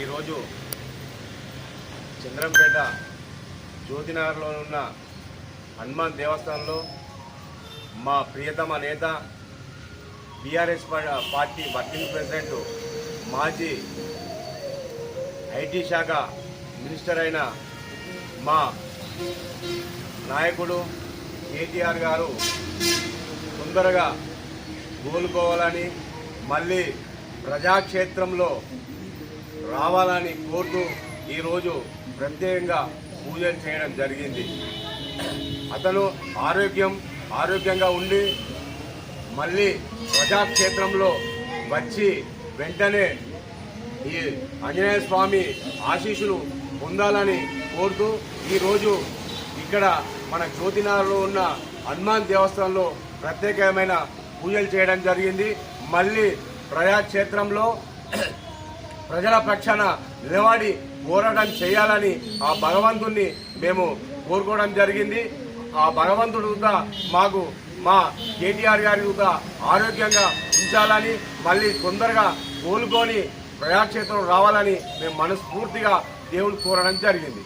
ఈరోజు చంద్రంపేట జ్యోతినగర్లో ఉన్న హనుమాన్ దేవస్థానంలో మా ప్రియతమ నేత బీఆర్ఎస్ పార్టీ వర్కింగ్ ప్రెసిడెంట్ మాజీ ఐటీ శాఖ మినిస్టర్ అయిన మా నాయకుడు కేటీఆర్ గారు తొందరగా కోలుకోవాలని మళ్ళీ ప్రజాక్షేత్రంలో రావాలని కోరుతూ ఈరోజు ప్రత్యేకంగా పూజలు చేయడం జరిగింది. అతను ఆరోగ్యం ఆరోగ్యంగా ఉండి మళ్ళీ ప్రజాక్షేత్రంలో వచ్చి వెంటనే ఈ ఆంజనేయ స్వామి ఆశీస్సులు పొందాలని కోరుతూ ఈరోజు ఇక్కడ మన జ్యోతినగర్లో ఉన్న హనుమాన్ దేవస్థానంలో ప్రత్యేకమైన పూజలు చేయడం జరిగింది. మళ్ళీ ప్రజాక్షేత్రంలో ప్రజల పక్షాన నిలబడి పోరాటం చేయాలని ఆ భగవంతుణ్ణి మేము కోరుకోవడం జరిగింది. ఆ భగవంతుడు కూడా మాకు మా కేటీఆర్ గారి కూడా ఆరోగ్యంగా ఉంచాలని మళ్ళీ తొందరగా కోలుకొని ప్రజాక్షేత్రం రావాలని మేము మనస్ఫూర్తిగా దేవుడు కోరడం జరిగింది.